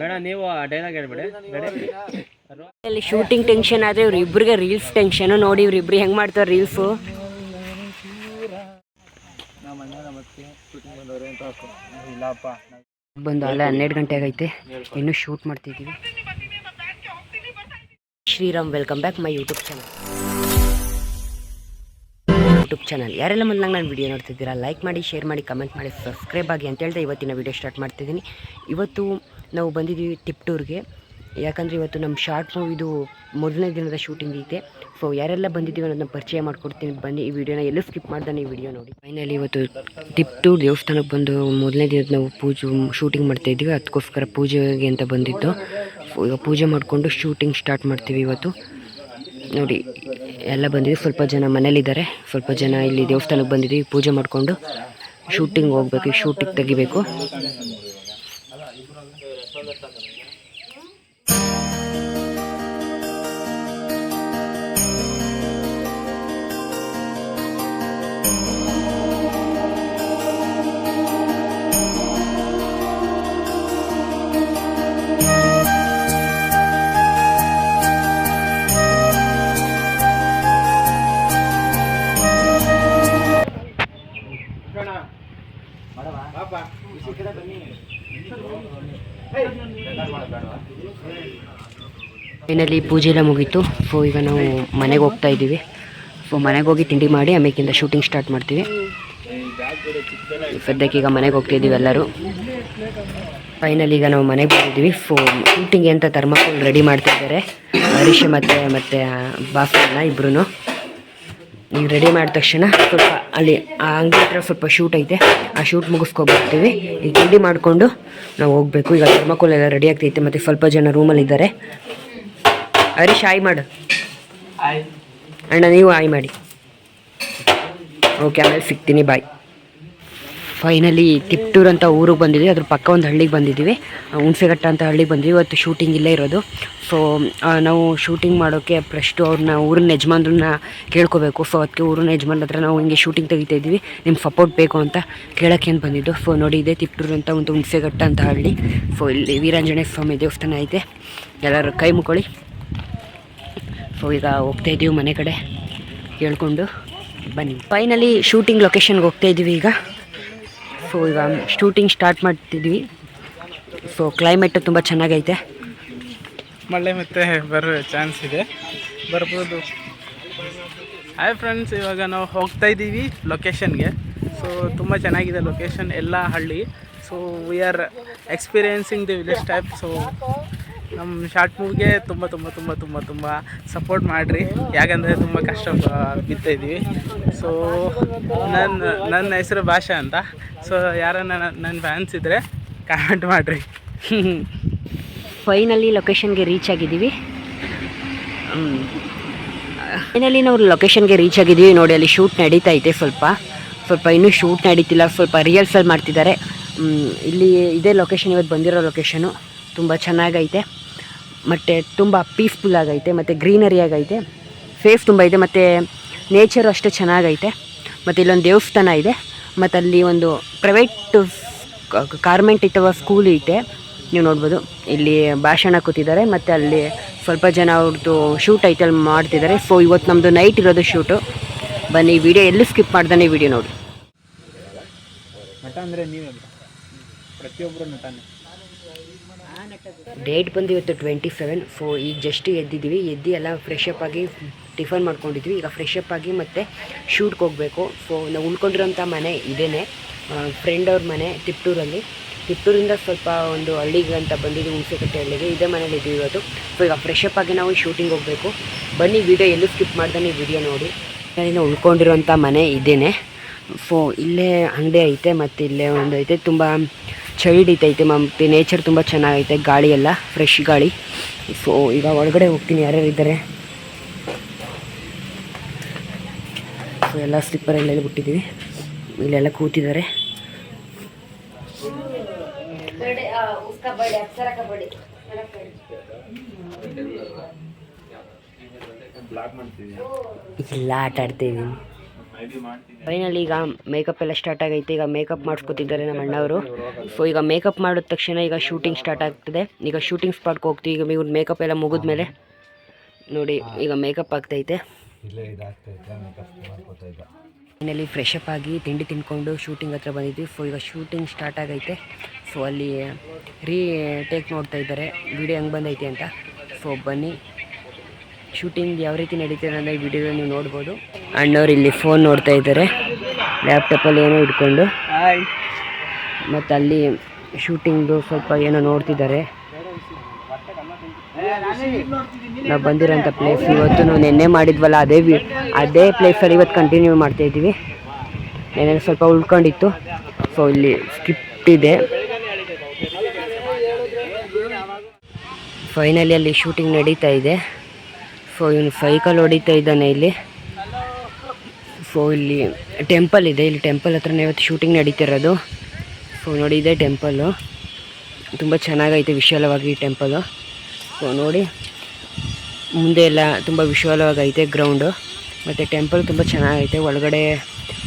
Madam, ನೀವು dialogue ಹೇಳ್ಬೇಡಿ. ಅಲ್ಲಿ ಶೂಟಿಂಗ್ ಟೆನ್ಷನ್ ಆದರೆ ಇವ್ರು ಇಬ್ರಿಗೆ ರೀಲ್ಸ್ ಟೆನ್ಷನ್ ನೋಡಿ ಇವ್ರು ಇಬ್ರು ಹೆಂಗೆ ಮಾಡ್ತಾರೆ ರೀಲ್ಸು ಬಂದು ಅಲ್ಲ ಹನ್ನೆರಡು ಗಂಟೆ ಆಗೈತೆ. ಇನ್ನು ಶೂಟ್ ಮಾಡ್ತಿದ್ದೀವಿ Shriram welcome back my YouTube channel YouTube channel ಯಾರೆಲ್ಲ ಮೊದಲು ನಾನು ವಿಡಿಯೋ ನೋಡ್ತಿದ್ದೀರಾ ಲೈಕ್ ಮಾಡಿ ಶೇರ್ ಮಾಡಿ ಕಮೆಂಟ್ ಮಾಡಿ ಸಬ್ಸ್ಕ್ರೈಬ್ ಆಗಿ ಅಂತ ಹೇಳ್ತಾ ಇವತ್ತಿನ ವಿಡಿಯೋ ಸ್ಟಾರ್ಟ್ ಮಾಡ್ತಿದ್ದೀನಿ. ಇವತ್ತು ನಾವು ಬಂದಿದ್ದೀವಿ ಟಿಪ್ಟೂರ್ಗೆ ಯಾಕಂದರೆ ಇವತ್ತು ನಮ್ಮ ಶಾರ್ಟ್ ಮೂವಿದು ಮೊದಲನೇ ದಿನದ ಶೂಟಿಂಗ್ ಇದೆ ಸೊ ಯಾರೆಲ್ಲ ಬಂದಿದ್ದೀವಿ ಅನ್ನೋದನ್ನ ಪರಿಚಯ ಮಾಡಿಕೊಡ್ತೀನಿ. ಬನ್ನಿ, ಈ ವಿಡಿಯೋನ ಎಲ್ಲೂ ಸ್ಕಿಪ್ ಮಾಡ್ದಾನೆ ಈ ವಿಡಿಯೋ ನೋಡಿ. ಫೈನಲಿ ಇವತ್ತು ಟಿಪ್ಟೂರ್ ದೇವಸ್ಥಾನಕ್ಕೆ ಬಂದು ಮೊದಲನೇ ದಿನದ ನಾವು ಪೂಜೆ ಶೂಟಿಂಗ್ ಮಾಡ್ತಾ ಇದ್ದೀವಿ. ಅದಕ್ಕೋಸ್ಕರ ಪೂಜೆಗೆ ಅಂತ ಬಂದಿದ್ದು. ಪೂಜೆ ಮಾಡಿಕೊಂಡು ಶೂಟಿಂಗ್ ಸ್ಟಾರ್ಟ್ ಮಾಡ್ತೀವಿ ಇವತ್ತು. ನೋಡಿ ಎಲ್ಲ ಬಂದಿದ್ದೀವಿ ಸ್ವಲ್ಪ ಜನ ಮನೇಲಿದ್ದಾರೆ. ಸ್ವಲ್ಪ ಜನ ಇಲ್ಲಿ ದೇವಸ್ಥಾನಕ್ಕೆ ಬಂದಿದ್ದೀವಿ ಪೂಜೆ ಮಾಡಿಕೊಂಡು ಶೂಟಿಂಗ್ ಹೋಗ್ಬೇಕು. ಶೂಟಿಂಗ್ ತೆಗಿಬೇಕು. ಫೈನಲಿ ಪೂಜೆ ಎಲ್ಲ ಮುಗೀತು. ಸೊ ಈಗ ನಾವು ಮನೆಗೆ ಹೋಗ್ತಾ ಇದ್ದೀವಿ. ಸೊ ಮನೆಗೆ ಹೋಗಿ ತಿಂಡಿ ಮಾಡಿ, ಆಮೇಕಿಂದ ಶೂಟಿಂಗ್ ಸ್ಟಾರ್ಟ್ ಮಾಡ್ತೀವಿ. ಸದ್ಯಕ್ಕೆ ಈಗ ಮನೆಗೆ ಹೋಗ್ತಾ ಇದ್ದೀವಿ ಎಲ್ಲರೂ. ಫೈನಲಿ ಈಗ ನಾವು ಮನೆಗೆ ಬಂದಿದ್ದೀವಿ. ಫೋ ಶೂಟಿಂಗ್ ಅಂತ ಥರ್ಮಾಕೋಲ್ ರೆಡಿ ಮಾಡ್ತಾ ಇದ್ದಾರೆ. ಹರೀಶ್ ಮತ್ತು ಮತ್ತು ಬಾಫಣ್ಣ ಇಬ್ರು ಈಗ ರೆಡಿ ಮಾಡಿದ ತಕ್ಷಣ ಸ್ವಲ್ಪ ಅಲ್ಲಿ ಆ ಅಂಗಡಿ ಹತ್ರ ಸ್ವಲ್ಪ ಶೂಟ್ ಐತೆ. ಆ ಶೂಟ್ ಮುಗಿಸ್ಕೊಬರ್ತೀವಿ ಈಗ ತಿಂಡಿ ಮಾಡಿಕೊಂಡು ನಾವು ಹೋಗಬೇಕು. ಈಗ ಥರ್ಮಾಕೋಲ್ ಎಲ್ಲ ರೆಡಿ ಆಗ್ತೈತೆ. ಮತ್ತು ಸ್ವಲ್ಪ ಜನ ರೂಮಲ್ಲಿದ್ದಾರೆ ಹರೀಶ್ ಆಯ್ ಮಾಡು. ಅಣ್ಣ ನೀವು ಆಯ್ ಮಾಡಿ. ಓಕೆ ಆಮೇಲೆ ಸಿಗ್ತೀನಿ. ಬಾಯ್ ಫೈನಲಿ ತಿಪ್ಟೂರ್ ಅಂತ ಊರಿಗೆ ಬಂದಿದ್ವಿ. ಅದ್ರ ಪಕ್ಕ ಒಂದು ಹಳ್ಳಿಗೆ ಬಂದಿದ್ದೀವಿ. ಹುಣಸೆಘಟ್ಟ ಅಂತ ಹಳ್ಳಿಗೆ ಬಂದಿದ್ವಿ ಇವತ್ತು ಶೂಟಿಂಗ್ ಇಲ್ಲೇ ಇರೋದು. ಸೊ ನಾವು ಶೂಟಿಂಗ್ ಮಾಡೋಕ್ಕೆ ಫಸ್ಟು ಅವ್ರನ್ನ ಊರಿನ ಯಜಮಾನ್ರನ್ನ ಕೇಳ್ಕೋಬೇಕು. ಸೊ ಅದಕ್ಕೆ ಊರಿನ ಯಜಮಾನ್ ಹತ್ರ ನಾವು ಹಿಂಗೆ ಶೂಟಿಂಗ್ ತೆಗಿತಾ ಇದ್ವಿ ನಿಮ್ಮ ಸಪೋರ್ಟ್ ಬೇಕು ಅಂತ ಕೇಳೋಕ್ಕೆ ಅಂತ ಬಂದಿದ್ದು? ಸೊ ನೋಡಿ ಇದೆ ತಿಪ್ಟೂರು ಅಂತ ಒಂದು ಹುಣಸೆಘಟ್ಟ ಅಂತ ಹಳ್ಳಿ. ಸೊ ಇಲ್ಲಿ ವೀರಾಂಜನೇಯ ಸ್ವಾಮಿ ದೇವಸ್ಥಾನ ಐತೆ. ಎಲ್ಲರೂ ಕೈ ಮುಕ್ಕೊಳ್ಳಿ ಸೊ ಈಗ ಹೋಗ್ತಾ ಇದ್ದೀವಿ ಮನೆ ಕಡೆ. ಕೇಳಿಕೊಂಡು ಬನ್ನಿ. ಫೈನಲಿ ಶೂಟಿಂಗ್ ಲೊಕೇಶನ್ಗೆ ಹೋಗ್ತಾ ಇದ್ದೀವಿ ಈಗ. ಸೊ, ಈಗ ಶೂಟಿಂಗ್ ಸ್ಟಾರ್ಟ್ ಮಾಡ್ತಿದ್ವಿ. ಸೊ ಕ್ಲೈಮೇಟು ತುಂಬ ಚೆನ್ನಾಗೈತೆ. ಮಳೆ ಮತ್ತೆ ಬರೋ ಚಾನ್ಸ್ ಇದೆ. ಬರ್ಬೋದು. ಹಾಯ್ ಫ್ರೆಂಡ್ಸ್ ಇವಾಗ ನಾವು ಹೋಗ್ತಾ ಇದ್ದೀವಿ ಲೊಕೇಶನ್ಗೆ ಸೊ ತುಂಬ ಚೆನ್ನಾಗಿದೆ ಲೊಕೇಶನ್ ಎಲ್ಲ ಹಳ್ಳಿ. So we are experiencing the village type so ನಮ್ಮ ಶಾರ್ಟ್ ಮೂವಿಗೆ ತುಂಬ ತುಂಬ ತುಂಬ ತುಂಬ ತುಂಬ ಸಪೋರ್ಟ್ ಮಾಡಿರಿ. ಯಾಕಂದರೆ ತುಂಬ ಕಷ್ಟ ಬಿತ್ತಿದ್ವಿ ಸೊ ನನ್ನ ನನ್ನ ಹೆಸರು ಭಾಷಾ ಅಂತ. ಸೊ ಯಾರನ್ನ ನನ್ನ ಫ್ಯಾನ್ಸ್ ಇದ್ದರೆ ಕಾಮೆಂಟ್ ಮಾಡಿರಿ. ಫೈನಲಿ ಲೊಕೇಶನ್ಗೆ ರೀಚ್ ಆಗಿದ್ದೀವಿ. ಫೈನಲಿ ನಾವು ಲೊಕೇಶನ್ಗೆ ರೀಚ್ ಆಗಿದ್ದೀವಿ. ನೋಡಿ ಅಲ್ಲಿ ಶೂಟ್ ನಡೀತಾ ಇದೆ ಸ್ವಲ್ಪ. ಸ್ವಲ್ಪ ಇನ್ನೂ ಶೂಟ್ ನಡೀತಿಲ್ಲ. ಸ್ವಲ್ಪ ರಿಹರ್ಸಲ್ ಮಾಡ್ತಿದ್ದಾರೆ. ಇಲ್ಲಿ ಇದೇ ಲೊಕೇಶನ್ ಇವತ್ತು ಬಂದಿರೋ ಲೊಕೇಶನು ತುಂಬ ಚೆನ್ನಾಗೈತೆ. ಮತ್ತು ತುಂಬ ಪೀಸ್ಫುಲ್ ಆಗೈತೆ, ಮತ್ತು ಗ್ರೀನರಿ ಆಗೈತೆ. ಫೇಸ್ ತುಂಬ ಇದೆ, ಮತ್ತು ನೇಚರು ಅಷ್ಟೇ ಚೆನ್ನಾಗೈತೆ. ಮತ್ತು ಇಲ್ಲೊಂದು ದೇವಸ್ಥಾನ ಇದೆ, ಮತ್ತು ಅಲ್ಲಿ ಒಂದು ಪ್ರೈವೇಟ್ ಕಾರ್ಮೆಂಟ್ ಅಥವಾ ಸ್ಕೂಲ್ ಐತೆ. ನೀವು ನೋಡ್ಬೋದು, ಇಲ್ಲಿ ಭಾಷಣ ಕೂತಿದ್ದಾರೆ, ಮತ್ತು ಅಲ್ಲಿ ಸ್ವಲ್ಪ ಜನ ಅವ್ರದ್ದು ಶೂಟ್ ಐತೆ ಅಲ್ಲಿ ಮಾಡ್ತಿದ್ದಾರೆ. ಸೊ ಇವತ್ತು ನಮ್ಮದು ನೈಟ್ ಇರೋದು ಶೂಟು ಬನ್ನಿ ವಿಡಿಯೋ ಎಲ್ಲೂ ಸ್ಕಿಪ್ ಮಾಡ್ದಾನೆ ವಿಡಿಯೋ ನೋಡಿ ನಟ ಅಂದರೆ ನೀವೇ ಪ್ರತಿಯೊಬ್ಬರು ನಟನೆ. ಡೇಟ್ ಬಂದು ಇವತ್ತು ಟ್ವೆಂಟಿ ಸೆವೆನ್ ಸೊ ಈಗ ಜಸ್ಟ್ ಎದ್ದಿದ್ದೀವಿ. ಎದ್ದು ಎಲ್ಲ ಫ್ರೆಶ್ ಅಪ್ ಆಗಿ ಟಿಫನ್ ಮಾಡ್ಕೊಂಡಿದ್ವಿ. ಈಗ ಫ್ರೆಶ್ ಅಪ್ ಆಗಿ ಮತ್ತು ಶೂಟ್ಗೆ ಹೋಗಬೇಕು. ಸೊ ನಾವು ಉಳ್ಕೊಂಡಿರೋಂಥ ಮನೆ ಇದೇ ಫ್ರೆಂಡ್ ಅವ್ರ ಮನೆ ತಿಪ್ಟೂರಲ್ಲಿ. ತಿಪ್ಟೂರಿಂದ ಸ್ವಲ್ಪ ಒಂದು ಹಳ್ಳಿಗೆ ಅಂತ ಬಂದಿದ್ದು ಹುಣಸೆಕಟ್ಟೆ ಹಳ್ಳಿಗೆ. ಇದೇ ಮನೇಲಿ ಇದ್ದೀವಿ ಇವತ್ತು. ಸೊ ಈಗ ಫ್ರೆಶ್ ಅಪ್ ಆಗಿ ನಾವು ಶೂಟಿಂಗ್ ಹೋಗಬೇಕು. ಬನ್ನಿ ವಿಡಿಯೋ ಎಲ್ಲೂ ಸ್ಕಿಪ್ ಮಾಡ್ದೆ ವಿಡಿಯೋ ನೋಡಿ. ಇಲ್ಲಿಂದ ಉಳ್ಕೊಂಡಿರೋಂಥ ಮನೆ ಇದೇ ಸೊ ಇಲ್ಲೇ ಅಂಗಡಿ ಐತೆ, ಮತ್ತು ಇಲ್ಲೇ ಒಂದು ಐತೆ. ತುಂಬ ಚಳಿ ಇತ್ತೈತೆ ಮತ್ತು ನೇಚರ್ ತುಂಬ ಚೆನ್ನಾಗೈತೆ, ಗಾಳಿ ಎಲ್ಲ, ಫ್ರೆಶ್ ಗಾಳಿ. ಸೊ ಈಗ ಒಳಗಡೆ ಹೋಗ್ತೀನಿ, ಯಾರ್ಯಾರು ಇದ್ದಾರೆ. ಸೊ ಎಲ್ಲ ಸ್ಲಿಪ್ಪರ್ ಎಲ್ಲ ಬಿಟ್ಟಿದ್ದೀವಿ ಇಲ್ಲೆಲ್ಲ ಕೂತಿದ್ದಾರೆ. ಎಲ್ಲ ಆಟ ಆಡ್ತೀವಿ ಫೈನಲಿ ಈಗ ಮೇಕಪ್ ಎಲ್ಲ ಸ್ಟಾರ್ಟ್ ಆಗೈತೆ. ಈಗ ಮೇಕಪ್ ಮಾಡಿಸ್ಕೊತಿದ್ದಾರೆ ನಮ್ಮ ಅಣ್ಣವರು. ಸೊ ಈಗ ಮೇಕಪ್ ಮಾಡಿದ ತಕ್ಷಣ ಈಗ ಶೂಟಿಂಗ್ ಸ್ಟಾರ್ಟ್ ಆಗ್ತದೆ. ಈಗ ಶೂಟಿಂಗ್ ಸ್ಪಾಟ್ಗೆ ಹೋಗ್ತೀವಿ. ಈಗ ಇವ್ರ ಮೇಕಪ್ ಎಲ್ಲ ಮುಗಿದ್ಮೇಲೆ ನೋಡಿ ಈಗ ಮೇಕಪ್ ಆಗ್ತೈತೆ. ಫೈನಲಿ ಫ್ರೆಶ್ ಅಪ್ ಆಗಿ ತಿಂಡಿ ತಿನ್ಕೊಂಡು ಶೂಟಿಂಗ್ ಹತ್ರ ಬಂದಿದ್ವಿ. ಸೊ ಈಗ ಶೂಟಿಂಗ್ ಸ್ಟಾರ್ಟ್ ಆಗೈತೆ. ಸೊ ಅಲ್ಲಿ ರೀ ಟೇಕ್ ನೋಡ್ತಾ ಇದ್ದಾರೆ. ವಿಡಿಯೋ ಹೆಂಗೆ ಬಂದೈತೆ ಅಂತ. ಸೊ ಬನ್ನಿ. ಶೂಟಿಂಗ್ ಯಾವ ರೀತಿ ನಡೀತಿದೆ ಈ ವಿಡಿಯೋ ನೀವು ನೋಡ್ಬೋದು. ಅಣ್ಣವ್ರು ಇಲ್ಲಿ ಫೋನ್ ನೋಡ್ತಾ ಇದ್ದಾರೆ. ಲ್ಯಾಪ್ಟಾಪಲ್ಲಿ ಏನೋ ಇಟ್ಕೊಂಡು. ಮತ್ತು ಅಲ್ಲಿ ಶೂಟಿಂಗ್ದು ಸ್ವಲ್ಪ ಏನೋ ನೋಡ್ತಿದ್ದಾರೆ. ನಾವು ಬಂದಿರೋಂಥ ಪ್ಲೇಸ್ ಇವತ್ತು ನಾವು ನಿನ್ನೆ ಮಾಡಿದ್ವಲ್ಲ ಅದೇ ವಿ ಅದೇ ಪ್ಲೇಸಲ್ಲಿ ಇವತ್ತು ಕಂಟಿನ್ಯೂ ಮಾಡ್ತಾ ಇದ್ದೀವಿ. ನೆನ್ನೆ ಸ್ವಲ್ಪ ಉಳ್ಕೊಂಡಿತ್ತು. ಸೊ ಇಲ್ಲಿ ಸ್ಕ್ರಿಪ್ಟ್ ಇದೆ. ಫೈನಲಿ ಅಲ್ಲಿ ಶೂಟಿಂಗ್ ನಡೀತಾ ಇದೆ. ಸೊ ಇವನು ಸೈಕಲ್ ಹೊಡಿತಾ ಇದ್ದಾನೆ ಇಲ್ಲಿ. ಸೊ ಇಲ್ಲಿ ಟೆಂಪಲ್ ಇದೆ. ಇಲ್ಲಿ ಟೆಂಪಲ್ ಹತ್ರನೇ ಇವತ್ತು ಶೂಟಿಂಗ್ ನಡೀತಿರೋದು. ಸೊ ನೋಡಿ, ಇದೆ ಟೆಂಪಲ್ಲು ತುಂಬ ಚೆನ್ನಾಗೈತೆ ವಿಶಾಲವಾಗಿ ಈ ಟೆಂಪಲು ಸೊ ನೋಡಿ, ಮುಂದೆ ಎಲ್ಲ ತುಂಬ ವಿಶಾಲವಾಗೈತೆ ಗ್ರೌಂಡು ಮತ್ತು ಟೆಂಪಲ್ ತುಂಬ ಚೆನ್ನಾಗೈತೆ. ಒಳಗಡೆ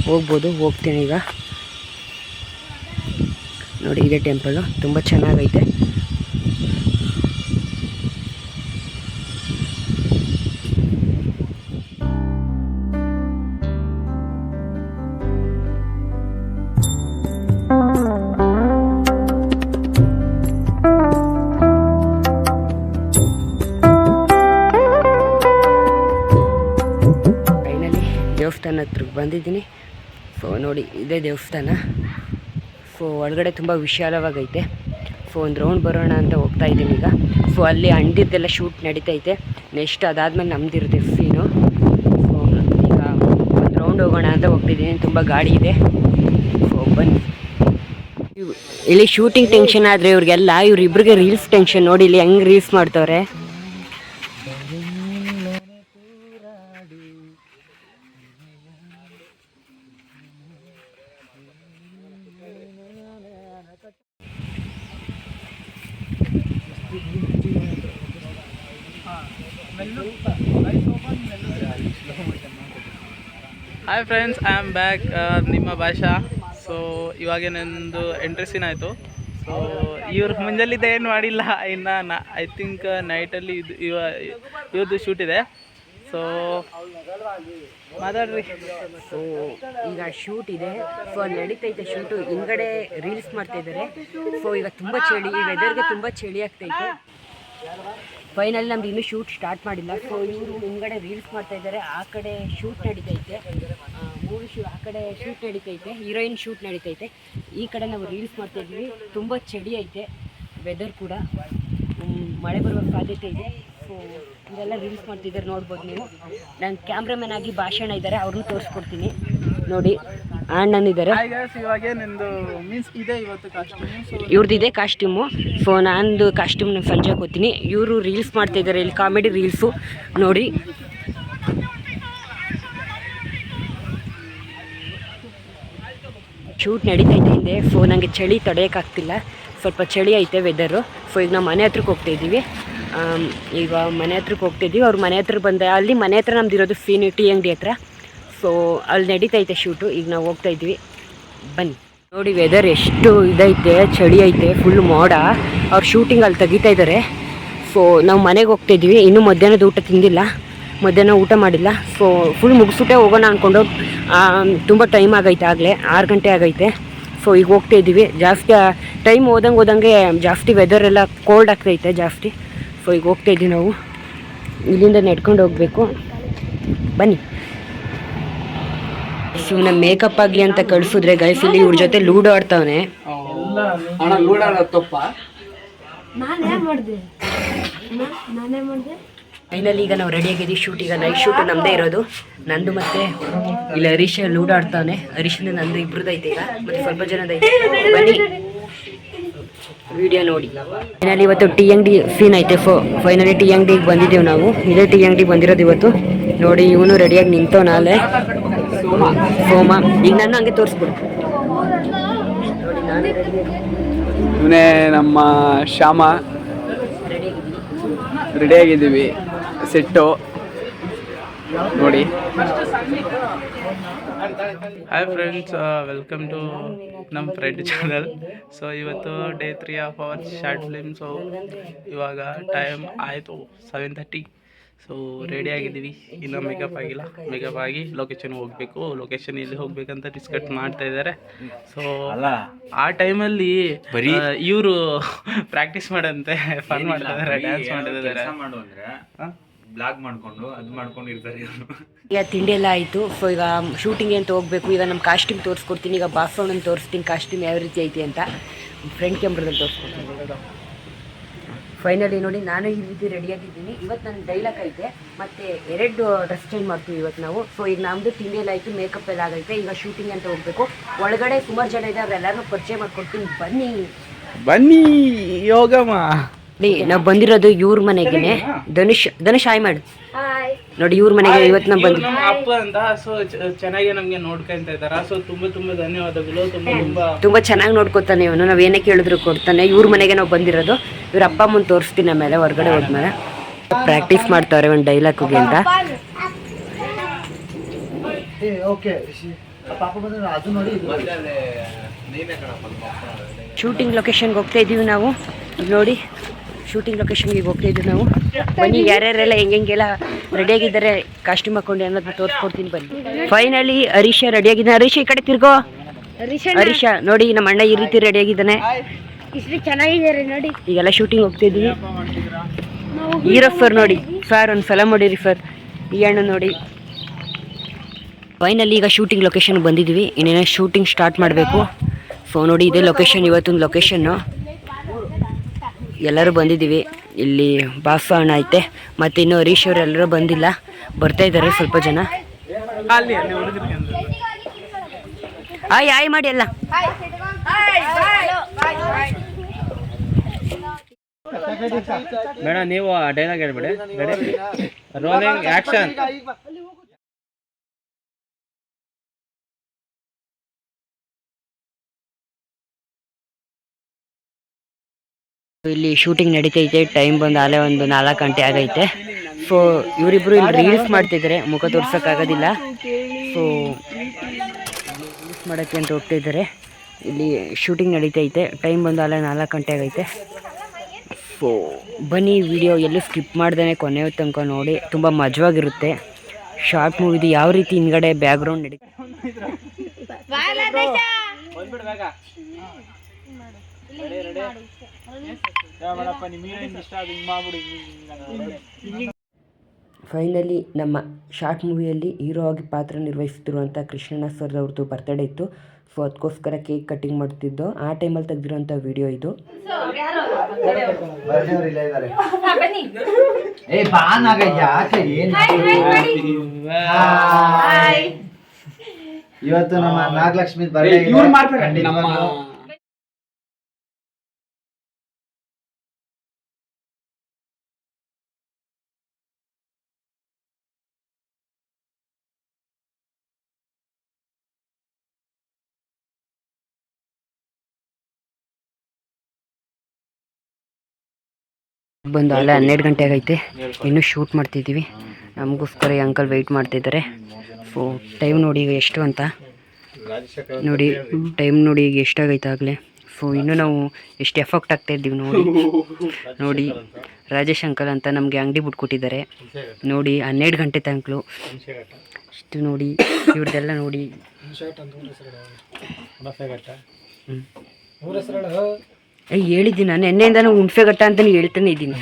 ಹೋಗ್ಬೋದು. ಹೋಗ್ತೀನಿ ಈಗ. ನೋಡಿ, ಇದೆ ಟೆಂಪಲು ತುಂಬ ಚೆನ್ನಾಗೈತೆ. ಬಂದಿದ್ದೀನಿ. ಸೊ ನೋಡಿ, ಇದೇ ದೇವಸ್ಥಾನ. ಸೊ ಒಳಗಡೆ ತುಂಬ ವಿಶಾಲವಾಗೈತೆ. ಸೊ ಒಂದು ರೌಂಡ್ ಬರೋಣ ಅಂತ ಹೋಗ್ತಾ ಇದ್ದೀನಿ ಈಗ. ಸೊ ಅಲ್ಲಿ ಅಂಡಿದ್ದೆಲ್ಲ ಶೂಟ್ ನಡೀತೈತೆ. ನೆಕ್ಸ್ಟ್ ಅದಾದ್ಮೇಲೆ ನಮ್ದಿರುತ್ತೆ ಸೀನು ಸೊ ಈಗ ಒಂದು ರೌಂಡ್ ಹೋಗೋಣ ಅಂತ ಹೋಗ್ತಿದ್ದೀನಿ. ತುಂಬ ಗಾಡಿ ಇದೆ. ಸೊ ಬನ್ನಿ. ಇಲ್ಲಿ ಶೂಟಿಂಗ್ ಟೆನ್ಷನ್ ಆದರೆ ಇವ್ರಿಗೆಲ್ಲ, ಇವ್ರಿಬ್ರಿಗೆ ರೀಲ್ಸ್ ಟೆನ್ಷನ್ ನೋಡಿ, ಇಲ್ಲಿ ಹೆಂಗೆ reels ಮಾಡ್ತವ್ರೆ? Hi friends I am back ನಿಮ್ಮ ಭಾಷಾ. ಸೊ ಇವಾಗ ನಂದು ಎಂಟ್ರಿ ಸೀನ್ ಆಯಿತು. ಸೊ ಇವ್ರ ಮುಂಜಾಲಿದ್ದ ಏನು ಮಾಡಿಲ್ಲ ಇನ್ನು ನಾ ಐ ಥಿಂಕ್ ನೈಟಲ್ಲಿ ಇದು ಇವ ಇವ್ರದ್ದು ಶೂಟ್ ಇದೆ. ಸೊ ಮಾತಾಡ್ರಿ. ಸೊ ಈಗ ಶೂಟ್ ಇದೆ. ಸೊ ಅಲ್ಲಿ ನಡೀತೈತೆ ಶೂಟು ಹಿಂಗಡೆ ರೀಲ್ಸ್ ಮಾಡ್ತಾ ಇದ್ದಾರೆ. ಸೊ ಈಗ ತುಂಬ ಚಳಿ ಈ ವೆದರ್ಗೆ ತುಂಬ ಚಳಿ ಆಗ್ತೈತೆ ಫೈನಲ್ ನಮ್ದು ಇನ್ನೂ ಶೂಟ್ ಸ್ಟಾರ್ಟ್ ಮಾಡಿಲ್ಲ. ಸೊ ಇವರು ಹಿಂದ್ಗಡೆ ರೀಲ್ಸ್ ಮಾಡ್ತಾ ಇದ್ದಾರೆ. ಆ ಕಡೆ ಶೂಟ್ ನಡೀತೈತೆ. ಮೂವಿ ಶೂ ಆ ಕಡೆ ಶೂಟ್ ನಡೀತೈತೆ. ಹೀರೋಯಿನ್ ಶೂಟ್ ನಡೀತೈತೆ. ಈ ಕಡೆ ನಾವು ರೀಲ್ಸ್ ಮಾಡ್ತಾ ಇದ್ದೀವಿ. ತುಂಬ ಚಳಿ ಐತೆ. ವೆದರ್ ಕೂಡ. ಮಳೆ ಬರುವ ಸಾಧ್ಯತೆ ಇದೆ. ಸೊ ಇದೆಲ್ಲ ರೀಲ್ಸ್ ಮಾಡ್ತಿದ್ದಾರೆ ನೋಡ್ಬೋದು ನೀವು. ನಂಗೆ ಕ್ಯಾಮ್ರಾಮನ್ ಆಗಿ ಭಾಷಣ ಇದ್ದಾರೆ. ಅವ್ರನ್ನೂ ತೋರಿಸ್ಕೊಡ್ತೀನಿ. ನೋಡಿ ಅಣ್ಣನಿದ್ದಾರೆ. ಇವ್ರದ್ದು ಇವಾಗ ನಿಂದು ಮೀನ್ಸ್ ಇದೆ ಇವತ್ತು ಕಾಸ್ಟ್ಯೂಮ್ ಸೊ ಇವ್ರದ್ದಿದೆ ಕಾಸ್ಟ್ಯೂಮು ಸೊ ನಾನು ಕಾಸ್ಟ್ಯೂಮ್ ಸಂಜೆ ಹಾಕೋತೀನಿ ಇವರು ರೀಲ್ಸ್ ಮಾಡ್ತಾ ಇದ್ದಾರೆ ಇಲ್ಲಿ ಕಾಮಿಡಿ ರೀಲ್ಸು ನೋಡಿ. ಶೂಟ್ ನಡೀತೈತೆ ಹಿಂದೆ. ಸೊ ನನಗೆ ಚಳಿ ತಡೆಯೋಕ್ಕಾಗ್ತಿಲ್ಲ ಸ್ವಲ್ಪ ಚಳಿ ಐತೆ ವೆದರು ಸೊ ಈಗ ನಾವು ಮನೆ ಹತ್ರಕ್ಕೆ ಹೋಗ್ತಾ ಇದ್ದೀವಿ. ಈಗ ಮನೆ ಹತ್ರಕ್ಕೆ ಹೋಗ್ತಾ ಇದ್ದೀವಿ. ಅವ್ರ ಮನೆ ಹತ್ರ ಬಂದೆ ಅಲ್ಲಿ ಮನೆ ಹತ್ರ ನಮ್ದು ಇರೋದು ಸೀನಿ ಟೀ ಅಂಗಡಿ ಹತ್ರ. ಸೊ ಅಲ್ಲಿ ನಡೀತೈತೆ ಶೂಟು ಈಗ ನಾವು ಹೋಗ್ತಾ ಇದ್ವಿ. ಬನ್ನಿ. ನೋಡಿ ವೆದರ್ ಎಷ್ಟು ಇದೈತೆ, ಚಳಿ ಐತೆ ಫುಲ್ ಮೋಡ. ಅವ್ರು ಶೂಟಿಂಗ್ ಅಲ್ಲಿ ತೆಗಿತಾ ಇದ್ದಾರೆ ಸೊ ನಾವು ಮನೆಗೆ ಹೋಗ್ತಾ ಇದ್ವಿ. ಇನ್ನೂ ಮಧ್ಯಾಹ್ನದ ಊಟ ತಿಂದಿಲ್ಲ. ಮಧ್ಯಾಹ್ನ ಊಟ ಮಾಡಿಲ್ಲ. ಸೊ ಫುಲ್ ಮುಗಿಸ್ಬಿಟ್ಟೆ ಹೋಗೋಣ ಅಂದ್ಕೊಂಡು ತುಂಬ ಟೈಮ್ ಆಗೈತೆ ಆಗಲೇ. ಆರು ಗಂಟೆ ಆಗೈತೆ. ಸೊ ಈಗ ಹೋಗ್ತಾ ಇದ್ದೀವಿ ಜಾಸ್ತಿ ಟೈಮ್ ಹೋದಂಗೆ ಹೋದಂಗೆ ಜಾಸ್ತಿ ವೆದರ್ ಎಲ್ಲ ಕೋಲ್ಡ್ ಆಗ್ತೈತೆ ಜಾಸ್ತಿ. ಸೊ ಈಗ ಹೋಗ್ತಾ ಇದ್ದೀವಿ ನಾವು. ಇಲ್ಲಿಂದ ನಡ್ಕೊಂಡು ಹೋಗಬೇಕು. ಬನ್ನಿ. ಸುಮ್ಮನೆ ಮೇಕಪ್ ಆಗಲಿ ಅಂತ ಕಳ್ಸಿದ್ರೆ ಗೈಸ್ ಇಲ್ಲಿ ಇವ್ರ ಜೊತೆ ಲೂಡೋ ಆಡ್ತಾವನೆ. ಫೈನಲ್ ಲೂಡಾಡ ತಪ್ಪ? ಫೈನಲಿ ಈಗ ನಾವು ರೆಡಿ ಆಗಿದ್ದೀವಿ ಶೂಟ್ ಈಗ ನೈಟ್ ಶೂಟ್ ನಮ್ಮದೇ ಇರೋದು. ನಂದು ಮತ್ತೆ ಇಲ್ಲಿ ಹರೀಶ್ ಲೂಡೋ ಆಡ್ತಾವನೆ. ಹರೀಶಿಂದ ನಂದು ಇಬ್ರದೈತೆ ಐತೆ ಈಗ ಮತ್ತೆ ಸ್ವಲ್ಪ ಜನದೈತೆ ಬನ್ನಿ. ವಿಡಿಯೋ ನೋಡಿ. ಫೈನಲಿ ಇವತ್ತು ಟೀ ಅಂಗಡಿ ಸೀನ್ ಐತೆ. ಫೋ ಫೈನಲಿ ಟೀ ಅಂಗಡಿಗೆ ಬಂದಿದ್ದೀವಿ ನಾವು. ಇದೇ ಟೀ ಅಂಗಡಿಗೆ ಬಂದಿರೋದು ಇವತ್ತು. ನೋಡಿ ಇವನು ರೆಡಿಯಾಗಿ ನಿಂತವ ನಾಳೆ ಸೋಮ ಈಗ ನಾನು ಹಂಗೆ ತೋರಿಸ್ಬಿಡು. ಇವನೇ ನಮ್ಮ ಶ್ಯಾಮ. ರೆಡಿ ಆಗಿದ್ದೀವಿ ಸೆಟ್ಟು. ನೋಡಿ. ಹಾಯ್ ಫ್ರೆಂಡ್ಸ್ ವೆಲ್ಕಮ್ ಟು ನಮ್ಮ ಫ್ರೆಂಡ್ ಚಾನಲ್ ಸೊ ಇವತ್ತು day three of our short film so ಇವಾಗ ಟೈಮ್ ಆಯಿತು ಸೆವೆನ್ ತರ್ಟಿ ಸೊ ರೆಡಿ ಆಗಿದ್ದೀವಿ. ಇನ್ನೂ ಮೇಕಪ್ ಆಗಿಲ್ಲ. ಮೇಕಪ್ ಆಗಿ ಲೊಕೇಶನ್ ಹೋಗಬೇಕು. ಲೊಕೇಶನ್ ಎಲ್ಲಿ ಹೋಗ್ಬೇಕಂತ ಡಿಸ್ಕಟ್ ಮಾಡ್ತಾ ಇದ್ದಾರೆ. ಸೊ ಅಲ್ಲ. ಆ ಟೈಮಲ್ಲಿ ಬರೀ- ಇವರು ಪ್ರಾಕ್ಟೀಸ್ ಮಾಡಂತೆ ಫನ್ ಮಾಡ್ತಾ ಇದ್ದಾರೆ ಡ್ಯಾನ್ಸ್ ಮಾಡ್ತಿದ್ದಾರೆ ಕೆಲಸ ಮಾಡು ಅಂದ್ರೆ ಬ್ಲಾಗ್ ಮಾಡ್ಕೊಂಡು ಅದು ಮಾಡ್ಕೊಂಡು ಇರ್ತಾರೆ. ಈಗ ತಿಂಡಿ ಎಲ್ಲ ಆಯಿತು. ಸೊ ಈಗ ಶೂಟಿಂಗ್ ಅಂತ ಹೋಗ್ಬೇಕು. ಈಗ ನಮ್ಮ ಕಾಸ್ಟ್ಯೂಮ್ ತೋರಿಸ್ಕೊಡ್ತೀನಿ. ಈಗ ಬಾಕ್ಸೌಂಡನ್ನು ತೋರಿಸ್ತೀನಿ. ಕಾಸ್ಟ್ಯೂಮ್ ಯಾವ ರೀತಿ ಐತಿ ಅಂತ. ಫ್ರಂಟ್ ಕ್ಯಾಮ್ರದಲ್ಲಿ ತೋರಿಸ್ಕೊಡ್ತೀನಿ. ಫೈನಲಿ ನೋಡಿ, ನಾನು ಈ ರೀತಿ ರೆಡಿಯಾಗಿದ್ದೀನಿ ಇವತ್ತು ನನ್ನ ಡೈಲಾಗ್ ಐತೆ. ಮತ್ತು ಎರಡು ಡ್ರೆಸ್ ಚೇಂಜ್ ಮಾಡ್ತೀವಿ ಇವತ್ತು ನಾವು. ಸೊ ಈಗ ನಮ್ಮದು ತಿಂಡಿಯಲ್ಲಿ ಆಯಿತು ಮೇಕಪ್ ಎಲ್ಲ ಆಗೈತೆ. ಈಗ ಶೂಟಿಂಗ್ ಅಂತ ಹೋಗಬೇಕು. ಒಳಗಡೆ ಸುಮಾರು ಜನ ಇದ್ದಾರೆ ಎಲ್ಲರೂ ಪರಿಚಯ ಮಾಡ್ಕೊಡ್ತೀನಿ. ಬನ್ನಿ. ಬನ್ನಿ, ಯೋಗಮ್ಮ. ನೋಡಿ ನಾವು ಬಂದಿರೋದು ಇವ್ರ ಮನೆಗೇನೆ. ಧನುಷ್ ಧನುಷ್ ಹಾಯ್ ಮಾಡು. ನೋಡಿ ಇವ್ರ ಮನೆಗೆ ಇವತ್ತು ನಾವು ಬಂದಿ ನಮ್ಮ ಅಪ್ಪ ಅಂತ ಸೊ ಚೆನ್ನಾಗಿ ನಮ್ಗೆ ನೋಡ್ಕೊಂತ ಸೊ ತುಂಬಾ ತುಂಬಾ ಧನ್ಯವಾದಗಳು. ತುಂಬಾ ತುಂಬಾ ತುಂಬ ಚೆನ್ನಾಗಿ ನೋಡ್ಕೊತಾನೆ ಇವನು. ನಾವು ಏನೇ ಕೇಳಿದ್ರು ಕೊಡ್ತಾನೆ. ಇವ್ರ ಮನೆಗೆ ನಾವು ಬಂದಿರೋದು. ಇವ್ರ ಅಪ್ಪ ಅಮ್ಮನ ತೋರಿಸ್ತೀನಿ ಆಮೇಲೆ ಹೊರಗಡೆ ಹೋದ್ಮೇಲೆ. ಪ್ರಾಕ್ಟೀಸ್ ಮಾಡ್ತಾವ್ರೆ ಒಂದು ಡೈಲಾಗುಗೆ ಅಂತ. ಶೂಟಿಂಗ್ ಲೊಕೇಶನ್ಗೆ ಹೋಗ್ತಾ ಇದೀವಿ ನಾವು. ನೋಡಿ. ಶೂಟಿಂಗ್ ಲೊಕೇಶನ್ಗೆ ಹೋಗ್ತಾ ಇದ್ದೀವಿ ನಾವು. ಬನ್ನಿ ಯಾರ್ಯಾರೆಲ್ಲ ಹೆಂಗೆಲ್ಲ ರೆಡಿಯಾಗಿದ್ದಾರೆ ಕಾಸ್ಟ್ಯೂಮ್ ಹಾಕೊಂಡು ಅನ್ನೋದನ್ನ ತೋರಿಸ್ಕೊಡ್ತೀನಿ ಬನ್ನಿ. ಫೈನಲಿ ಹರೀಶ ರೆಡಿಯಾಗಿದ್ದಾನೆ ಹರೀಶ ಈ ಕಡೆ ತಿರ್ಗೋ. ಹರೀಶ ನೋಡಿ ನಮ್ಮ ಅಣ್ಣ ಈ ರೀತಿ ರೆಡಿಯಾಗಿದ್ದಾನೆ ಇಷ್ಟು ಚೆನ್ನಾಗಿದ್ದಾರೆ ನೋಡಿ. ಈಗೆಲ್ಲ ಶೂಟಿಂಗ್ ಹೋಗ್ತಾ ಇದ್ದೀವಿ. ಹೀರೋ ಸರ್ ನೋಡಿ. ಸರ್ ಒಂದು ಸಲ ಮಾಡಿರಿ ಸರ್ ಈ ಅಣ್ಣ ನೋಡಿ. ಫೈನಲಿ ಈಗ ಶೂಟಿಂಗ್ ಲೊಕೇಶನ್ ಬಂದಿದ್ವಿ ಇನ್ನೇನೋ ಶೂಟಿಂಗ್ ಸ್ಟಾರ್ಟ್ ಮಾಡಬೇಕು. ಸೊ ನೋಡಿ ಇದೇ ಲೊಕೇಶನ್ ಇವತ್ತೊಂದು ಲೊಕೇಶನ್ನು ಎಲ್ಲರೂ ಬಂದಿದ್ದೀವಿ. ಇಲ್ಲಿ ಬಾಫ ಅಣ್ಣ ಐತೆ, ಮತ್ತೆ ಇನ್ನು ಹರೀಶ್ ಅವ್ರು ಎಲ್ಲರೂ ಬಂದಿಲ್ಲ. ಬರ್ತಾ ಇದ್ದಾರೆ ಸ್ವಲ್ಪ ಜನ. ಆಯ್ ಆಯ್ ಮಾಡಿ ಎಲ್ಲ. ಮೇಡಮ್, ನೀವು ಡೈಲಾಗ್ ಹೇಳ್ಬೇಡಿ. ರೋಲಿಂಗ್ ಆಕ್ಷನ್ ಇಲ್ಲಿ ಶೂಟಿಂಗ್ ನಡೀತೈತೆ. ಟೈಮ್ ಬಂದು ಆಲೇ ಒಂದು ನಾಲ್ಕು ಗಂಟೆ ಆಗೈತೆ. ಸೊ ಇವರಿಬ್ರು ಇಲ್ಲಿ ರೀಲ್ಸ್ ಮಾಡ್ತಿದ್ದಾರೆ ಮುಖ ತೋರ್ಸೋಕ್ಕಾಗೋದಿಲ್ಲ. ಸೊ ರೀಲ್ಸ್ ಮಾಡೋಕ್ಕೆ ಅಂತ ಹೋಗ್ತಿದ್ದಾರೆ ಇಲ್ಲಿ ಶೂಟಿಂಗ್ ನಡೀತೈತೆ. ಟೈಮ್ ಬಂದು ಅಲ್ಲೇ ನಾಲ್ಕು ಗಂಟೆ ಆಗೈತೆ. ಸೊ ಬನ್ನಿ ವಿಡಿಯೋ ಎಲ್ಲೂ ಸ್ಕಿಪ್ ಮಾಡ್ದೇ ಕೊನೆ ತನಕ ನೋಡಿ. ತುಂಬ ಮಜವಾಗಿರುತ್ತೆ. ಶಾರ್ಟ್ ಮೂವಿದು ಯಾವ ರೀತಿ ಹಿಂದ್ಗಡೆ ಬ್ಯಾಕ್ಗ್ರೌಂಡ್ ನಡೀತದೆ ಫೈನಲಿ ನಮ್ಮ ಶಾರ್ಟ್ ಮೂವಿಯಲ್ಲಿ ಹೀರೋ ಆಗಿ ಪಾತ್ರ ನಿರ್ವಹಿಸ್ತಿರುವಂಥ ಕೃಷ್ಣಣ್ಣ ಸರ್ ಅವ್ರದ್ದು ಬರ್ತ್ಡೇ ಇತ್ತು. ಸೊ ಅದಕ್ಕೋಸ್ಕರ ಕೇಕ್ ಕಟಿಂಗ್ ಮಾಡ್ತಿದ್ದೋ. ಆ ಟೈಮಲ್ಲಿ ತೆಗ್ದಿರೋಂಥ ವಿಡಿಯೋ ಇದು. ಇವತ್ತು ನಮ್ಮ ನಾಗಲಕ್ಷ್ಮಿ ಬರ್ಡೇ ಬಂದು ಅಲ್ಲ ಹನ್ನೆರಡು ಗಂಟೆ ಆಗೈತೆ. ಇನ್ನು ಶೂಟ್ ಮಾಡ್ತಿದ್ದೀವಿ ನಮಗೋಸ್ಕರ ಈ ಅಂಕಲ್ ವೆಯ್ಟ್ ಮಾಡ್ತಿದ್ದಾರೆ ಸೊ ಟೈಮ್ ನೋಡಿ ಈಗ ಎಷ್ಟು ಅಂತ. ನೋಡಿ ಟೈಮ್ ನೋಡಿ ಈಗ ಎಷ್ಟಾಗೈತೆ ಆಗಲೇ. ಸೊ ಇನ್ನೂ ನಾವು ಎಷ್ಟು ಎಫೆಕ್ಟ್ ಆಗ್ತಾ ಇದ್ದೀವಿ ನೋಡಿ. ನೋಡಿ ರಾಜೇಶ್ ಅಂಕಲ್ ಅಂತ ನಮಗೆ ಅಂಗಡಿ ಬಿಟ್ಕೊಟ್ಟಿದ್ದಾರೆ ನೋಡಿ ಹನ್ನೆರಡು ಗಂಟೆ ತನಕಲು. ಇಷ್ಟು ನೋಡಿ ಇವ್ರದ್ದೆಲ್ಲ ನೋಡಿ. ಹೇಳಿದ್ದೀನಿ ನಾನು. ಎಣ್ಣೆಯಿಂದನೂ ಹುಣ್ಸೆಘಟ್ಟ ಅಂತಲೇ ಹೇಳ್ತಾನೆ ಇದ್ದೀನಿ.